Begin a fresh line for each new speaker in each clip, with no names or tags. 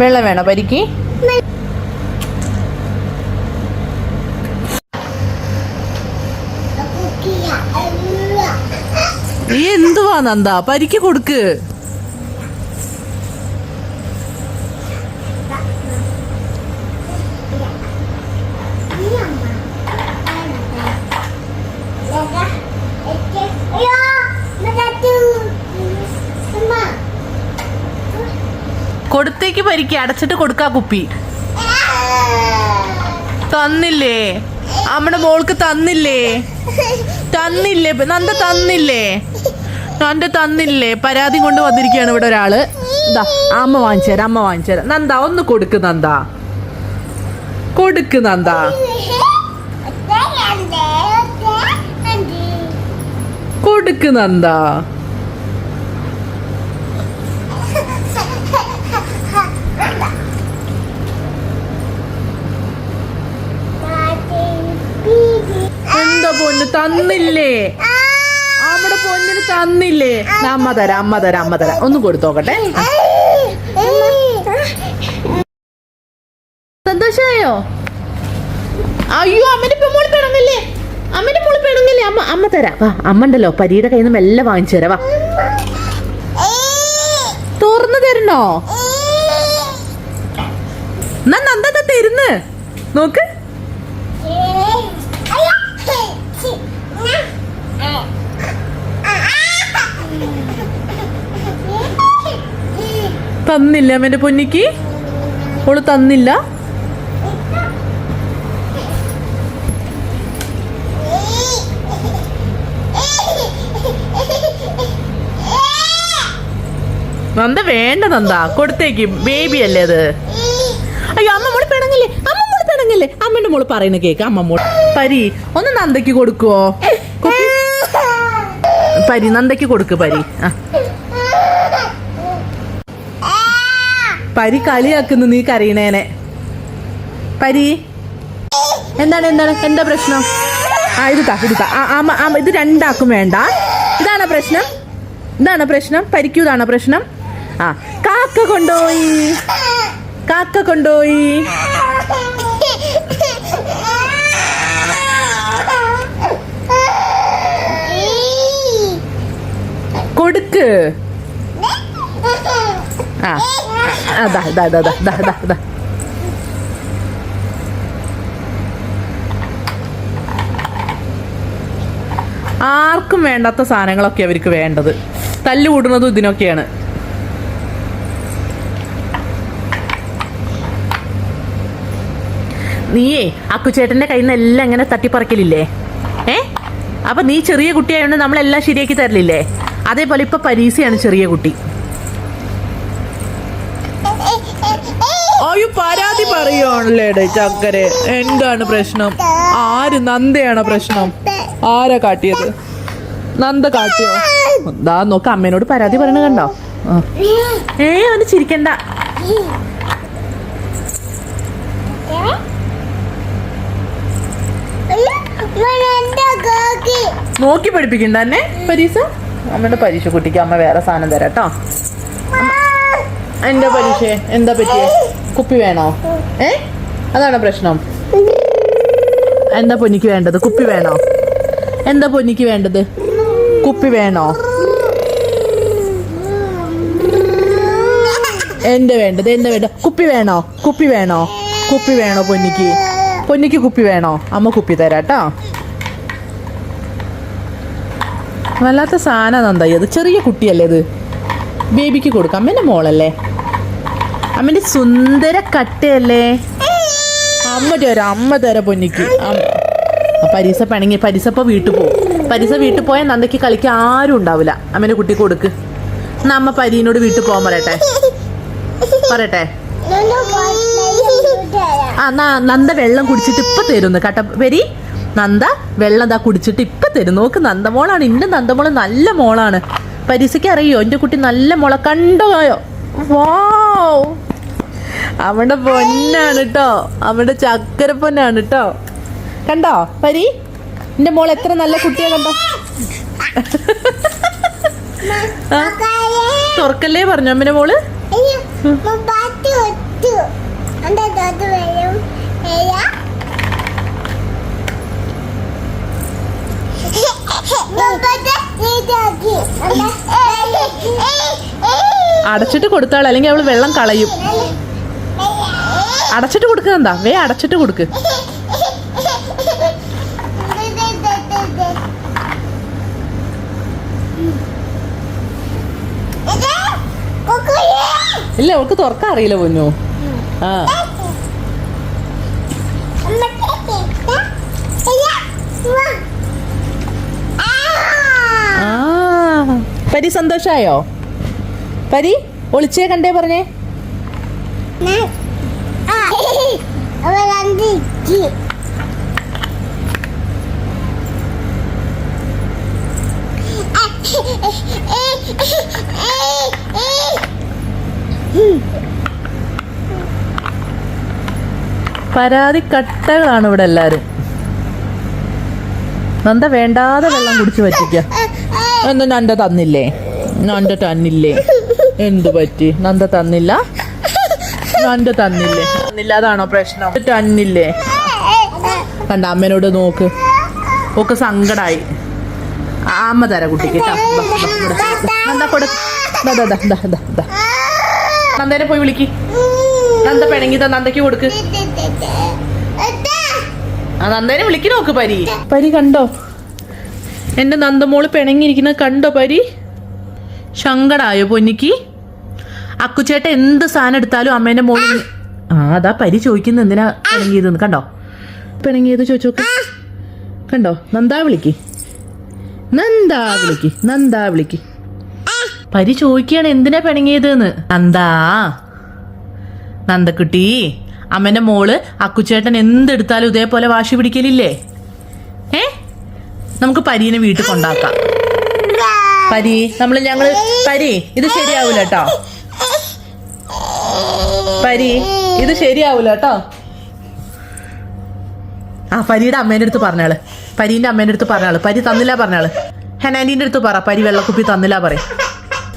വെള്ളം വേണോ പരിക്ക്? നീ എന്തുവാ നന്ദ? പരിക്ക് കൊടുക്ക്. കൊടുത്തേക്ക് പരിക്ക് അടച്ചിട്ട് കൊടുക്കാ കുപ്പി. തന്നില്ലേ? അമ്മടെ മോൾക്ക് തന്നില്ലേ? തന്നില്ലേ? നന്ദ തന്നില്ലേ? നന്ദ തന്നില്ലേ? പരാതി കൊണ്ട് വന്നിരിക്കുകയാണ് ഇവിടെ ഒരാൾ. ദാ അമ്മ വാങ്ങിച്ചു തരാം അമ്മ വാങ്ങിച്ചു തരാം. നന്ദ ഒന്ന് കൊടുക്ക് നന്ദ. കൊടുക്ക് നന്ദ. കൊടുക്ക് നന്ദ. തന്നില്ലേ? നമ്മുടെ പൊന്നിന് തന്നില്ലേ? അമ്മ തരാം അമ്മ തരാം അമ്മ തരാം. ഒന്ന് കൊടുത്തോക്കട്ടെ സന്തോഷമായോ? അയ്യോ അമ്മന്റെ മോൾ പിണങ്ങല്ലേ? അമ്മന്റെ മോൾ പിണങ്ങല്ലേ? അമ്മ അമ്മ തരാം. വാ അമ്മ ഉണ്ടല്ലോ പരീടെ കയ്യിൽ നിന്ന് മെല്ലെ വാങ്ങിച്ചു തരാം. വാ. തുറന്നു തരണോ? നന്ദ തരുന്ന്. നോക്ക്. തന്നില്ല അമ്മന്റെ പൊന്നിക്ക്? ഓൾ തന്നില്ല? നന്ദ വേണ്ട നന്ദ കൊടുത്തേക്ക്. ബേബി അല്ലേ അത്? അയ്യോ അമ്മ മോൾ പിണങ്ങില്ലേ? അമ്മ മോൾ പിണങ്ങില്ലേ? അമ്മന്റെ മോൾ പറയുന്ന കേക്ക് അമ്മ മോൾ. പരി ഒന്ന് നന്ദയ്ക്ക് കൊടുക്കുവോ. പരി നന്ദയ്ക്ക് കൊടുക്ക് പരി. ആ. പരി കളിയാക്കുന്നു നീ കരയണേനെ പരി. എന്താണ് എന്താണ് എന്താ പ്രശ്നം? ആ ഇത് താ ഇത് ആ, ഇത് രണ്ടാക്കും വേണ്ട. ഇതാണ് പ്രശ്നം? ഇതാണ് പ്രശ്നം? പരിക്കൂതാണ് പ്രശ്നം? ആ കാക്ക കൊണ്ടോയി കാക്ക കൊണ്ടുപോയി. അതാ ദാ ദാ ദാ ദാ ദാ ഇതാ ആർക്കും വേണ്ടാത്ത സാധനങ്ങളൊക്കെ അവർക്ക് വേണ്ടത്. തല്ല് കൂടുന്നതും ഇതിനൊക്കെയാണ്. നീയേ അക്കുചേട്ടന്റെ കയ്യിൽ നിന്ന് എല്ലാം ഇങ്ങനെ തട്ടിപ്പറിക്കലില്ലേ? ഏ? അപ്പൊ നീ ചെറിയ കുട്ടിയായതുകൊണ്ട് നമ്മളെല്ലാം ശരിയാക്കി തരലില്ലേ? അതേപോലെ ഇപ്പൊ പരീസയാണ് ചെറിയ കുട്ടി. അയ്യോ പരാതി പറയുവാണല്ലേ ചക്കരെ? എന്താണ് പ്രശ്നം? ആര് നന്ദയാണ് പ്രശ്നം? ആരാ കാട്ടിയത്? നന്ദ കാട്ടിയോ? ദാ നോക്ക് അമ്മേനോട് പരാതി പറയണ കണ്ടോ. ഏ അവന് ചിരിക്കണ്ട. നോക്കി പഠിപ്പിക്കണ്ട തന്നെ പരീക്ഷ? അമ്മയുടെ പരീക്ഷ കുട്ടിക്ക് അമ്മ വേറെ സാധനം തരാം കേട്ടോ. എന്താ പരീക്ഷ? എന്താ പറ്റിയേ? കുപ്പി വേണോ? ഏ? അതാണോ പ്രശ്നം. എന്താ പൊന്നിക്ക് വേണ്ടത്? കുപ്പി വേണോ? എന്താ പൊന്നിക്ക് വേണ്ടത്? കുപ്പി വേണോ? എന്താ വേണ്ടത്? എന്താ വേണ്ട കുപ്പി വേണോ? കുപ്പി വേണോ? കുപ്പി വേണോ പൊന്നിക്ക്? പൊന്നിക്ക് കുപ്പി വേണോ? അമ്മ കുപ്പി തരാട്ടോ. വല്ലാത്ത സാധനം അത് ചെറിയ കുട്ടിയല്ലേ ഇത്? ബേബിക്ക് കൊടുക്കാം. അമ്മേന്റെ മോളല്ലേ? അമ്മേന്റെ സുന്ദര കട്ടയല്ലേ? അമ്മ തരാം അമ്മ തരാം പൊന്നിക്ക്. പരീസ പണങ്ങി പരീസ ഇപ്പൊ വീട്ടിൽ പോകും. പരീസ വീട്ടിൽ പോയാൽ നന്ദയ്ക്ക് കളിക്കാൻ ആരും ഉണ്ടാവില്ല. അമ്മേന്റെ കുട്ടി കൊടുക്ക്. എന്നാ അമ്മ പരീനോട് വീട്ടിൽ പോകാൻ പറയട്ടെ. പറയട്ടെ. ആ എന്നാ നന്ദ വെള്ളം കുടിച്ചിട്ട് ഇപ്പൊ തരുന്നു. കട്ട വരി നന്ദ വെള്ളം ദാ കുടിച്ചിട്ട് ഇപ്പൊ തരും നോക്ക് നന്ദമോളാണ്. ഇന്റെ നന്ദമോൾ നല്ല മോളാണ്. പരീക്ഷയ്ക്ക് അറിയോ? എന്റെ കുട്ടി നല്ല മോളെ. കണ്ടോയോ അവിടെ പൊന്നാണ് കേട്ടോ അവിടെ ചക്കര പൊന്നാണ് കേട്ടോ കണ്ടോ? പരി? എന്റെ മോൾ എത്ര നല്ല കുട്ടിയാ കണ്ടോ? തുറക്കല്ലേ പറഞ്ഞു അമ്മന്റെ മോൾ?
മുപ്പാത്തി
അടച്ചിട്ട് കൊടുത്താൾ അല്ലെങ്കിൽ അവൾ വെള്ളം കളയും. അടച്ചിട്ട് കൊടുക്കുന്നതാ വേ അടച്ചിട്ട് കൊടുക്ക്. ഇല്ല അവൾക്ക് തുറക്കാൻ അറിയില്ല പൊന്നു. ആ. പരി സന്തോഷായോ? പരി ഒളിച്ചേ കണ്ടേ പറഞ്ഞേ. പരാതി കട്ടകളാണ് ഇവിടെ എല്ലാരും. നന്ദ വേണ്ടാതെ വെള്ളം കുടിച്ചു പറ്റിക്ക എന്താ നന്ദ തന്നില്ലേ? നന്ദ തന്നില്ലേ? എന്തു പറ്റി? നന്ദ തന്നില്ല? നന്ദ തന്നില്ലേ? തന്നില്ല അതാണോ പ്രശ്നം? തന്നില്ലേ? കണ്ട അമ്മേനോട് നോക്ക്. ഒക്കെ സങ്കടായി. അമ്മ തരാം കുട്ടിക്ക്. നന്ദേനെ പോയി വിളിക്ക്. നന്ദ പിണങ്ങി നന്ദയ്ക്ക് കൊടുക്ക്. ആ നന്ദനെ വിളിക്ക് നോക്ക് പരി. പരി കണ്ടോ? എന്റെ നന്ദമോൾ പിണങ്ങിയിരിക്കുന്നത് കണ്ടോ പരി? സങ്കടായോ പൊന്നിക്ക്? അക്കുച്ചേട്ട എന്ത് സാധനം എടുത്താലും അമ്മേന്റെ മോളിൽ ആ. അതാ പരി ചോദിക്കുന്ന എന്തിനാ പിണങ്ങിയതെന്ന് കണ്ടോ? പിണങ്ങിയത് ചോദിച്ചോക്ക്. കണ്ടോ? നന്ദാ വിളിക്ക് നന്ദാ വിളിക്ക് നന്ദാ വിളിക്ക് പരി ചോദിക്കുകയാണ് എന്തിനാ പിണങ്ങിയതെന്ന് നന്ദാ. നന്ദക്കുട്ടി അമ്മന്റെ മോൾ അക്കുച്ചേട്ടൻ എന്തെടുത്താലും ഇതേപോലെ വാശി പിടിക്കലില്ലേ? ഏ? നമുക്ക് പരീനെ വീട്ടിൽ കൊണ്ടാക്കാം. പരി. നമ്മൾ ഞങ്ങൾ പരി. ഇത് ശരിയാവൂല കേട്ടോ പരി. ഇത് ശരിയാവൂല കേട്ടോ ആ പരിയുടെ അമ്മേന്റെ അടുത്ത് പറഞ്ഞാൾ. പരീന്റെ അമ്മേന്റെ അടുത്ത് പറഞ്ഞാൾ. പരി തന്നില്ല പറഞ്ഞാൾ. ഹെനാന്റീന്റെ അടുത്ത് പറ. പരി വെള്ളക്കുപ്പി തന്നില്ല പറയും.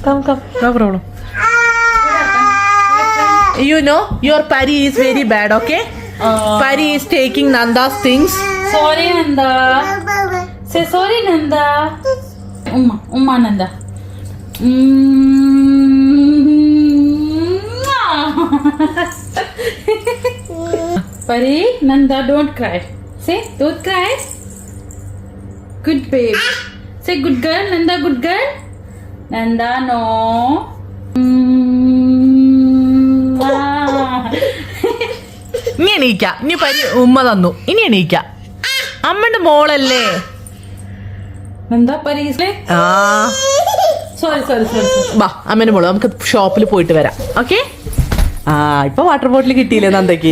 Come come no problem you know your pari is very bad okay? pari is taking nanda's things.
Sorry, Nanda. Say sorry, Nanda. Umma Nanda. Pari, Nanda, don't cry. Say, don't cry. Good babe. Say, good girl, Nanda, good girl. Nanda, no.
ഇനി എണീക്ക ഇനി പരി ഉമ്മ തന്നു ഇനി എണീക്ക അമ്മന്റെ മോളല്ലേ ആ
sorry, sorry, sorry. sorry.
ബാ അമ്മന്റെ മോൾ നമുക്ക് ഷോപ്പിൽ പോയിട്ട് വരാം ഓക്കെ ആ ഇപ്പൊ വാട്ടർ ബോട്ടിൽ കിട്ടിയില്ലേ നന്ദയ്ക്ക്